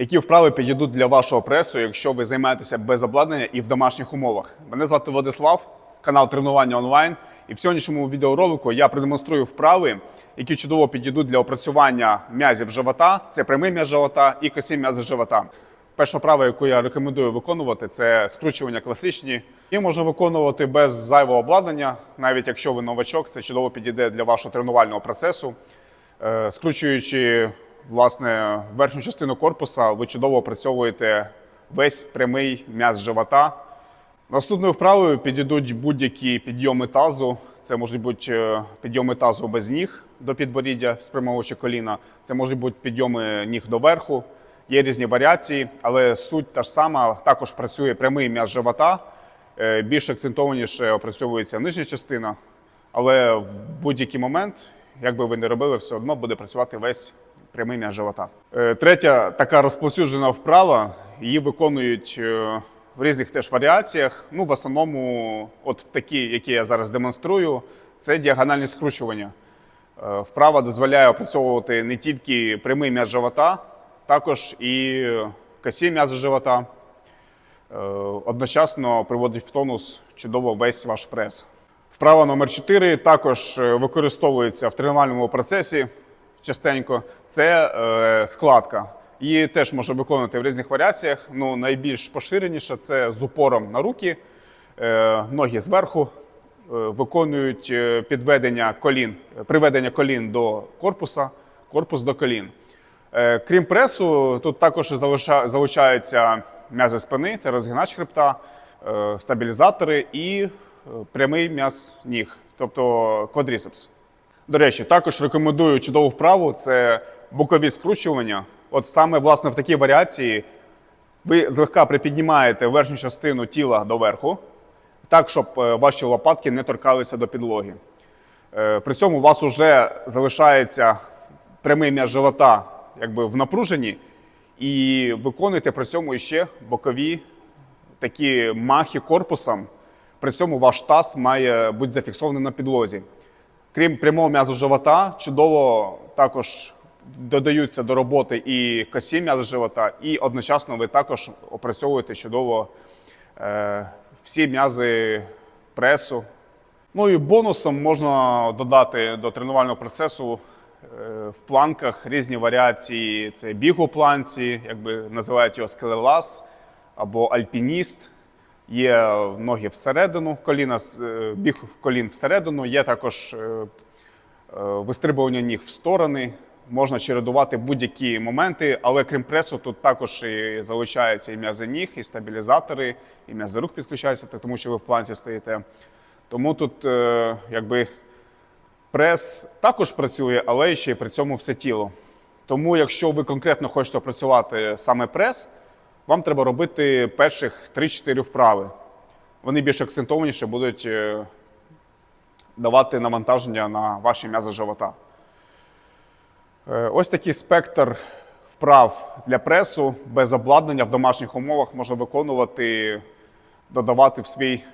Які вправи підійдуть для вашого пресу, якщо ви займаєтеся без обладнання і в домашніх умовах? Мене звати Владислав, канал тренування онлайн. І в сьогоднішньому відеоролику я продемонструю вправи, які чудово підійдуть для опрацювання м'язів живота. Це прямий м'яз живота і косі м'язи живота. Перша вправа, яку я рекомендую виконувати, це скручування класичні. Її можна виконувати без зайвого обладнання, навіть якщо ви новачок, це чудово підійде для вашого тренувального процесу. Е, Скручуючи власне верхню частину корпуса, ви чудово опрацьовуєте весь прямий м'яз живота. Наступною вправою підійдуть будь-які підйоми тазу. Це можуть бути е, підйоми тазу без ніг до підборіддя, спрямовуючи коліна. Це можуть бути підйоми ніг до верху. Є різні варіації, але суть та ж сама. Також працює прямий м'яз живота. Е, Більш акцентованіше опрацьовується нижня частина, але в будь-який момент, як би ви не робили, все одно буде працювати весь прямий м'яз живота. Е, Третя така розповсюджена вправа. Її виконують е, в різних теж варіаціях. Ну, в основному, от такі, які я зараз демонструю, це діагональні скручування. Е, Вправа дозволяє опрацьовувати не тільки прямий м'яз живота, також і косі м'язи живота. Одночасно приводить в тонус чудово весь ваш прес. Вправа номер 4 також використовується в тренувальному процесі частенько. Це е, складка. Її теж можна виконувати в різних варіаціях. Ну, найбільш поширеніша це з упором на руки, е, ноги зверху, е, виконують підведення колін, приведення колін до корпуса, корпус до колін. Крім пресу, тут також залучаються м'язи спини, це розгинач хребта, стабілізатори і прямий м'яз ніг, тобто квадріцепс. До речі, також рекомендую чудову вправу це бокові скручування. От саме власне в такій варіації ви злегка припіднімаєте верхню частину тіла доверху, так, щоб е, ваші лопатки не торкалися до підлоги. Е, При цьому у вас вже залишається прямий м'яз живота якби в напруженні, і виконуєте при цьому ще бокові такі махи корпусом. При цьому ваш таз має бути зафіксований на підлозі. Крім прямого м'язу живота, чудово також додаються до роботи і косі м'язи живота, і одночасно ви також опрацьовуєте чудово е, всі м'язи пресу. Ну і бонусом можна додати до тренувального процесу е, в планках різні варіації. Це біг у планці, якби називають його скелелаз або альпініст. Є ноги всередину, коліна, е, біг колін всередину, є також е, е, вистрибування ніг в сторони. Можна чередувати будь-які моменти, але крім пресу, тут також і залучаються і м'язи ніг, і стабілізатори, і м'язи рук підключаються, тому що ви в планці стоїте. Тому тут якби прес також працює, але ще й при цьому все тіло. Тому, якщо ви конкретно хочете працювати саме прес, вам треба робити перших 3-4 вправи. Вони більш акцентованіше будуть е, давати навантаження на ваші м'язи живота. Е, Ось такий спектр вправ для пресу без обладнання в домашніх умовах можна виконувати, додавати в, свій, е,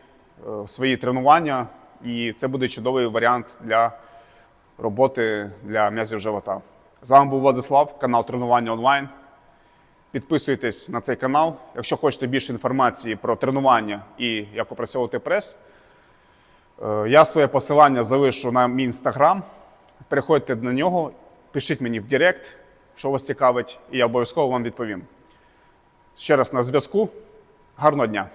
в свої тренування, і це буде чудовий варіант для роботи для м'язів живота. З вами був Владислав, канал Тренування онлайн. Підписуйтесь на цей канал. Якщо хочете більше інформації про тренування і як опрацьовувати прес, е, я своє посилання залишу на мій інстаграм. Переходьте на нього, пишіть мені в Директ, що вас цікавить, і я обов'язково вам відповім. Ще раз на зв'язку. Гарного дня!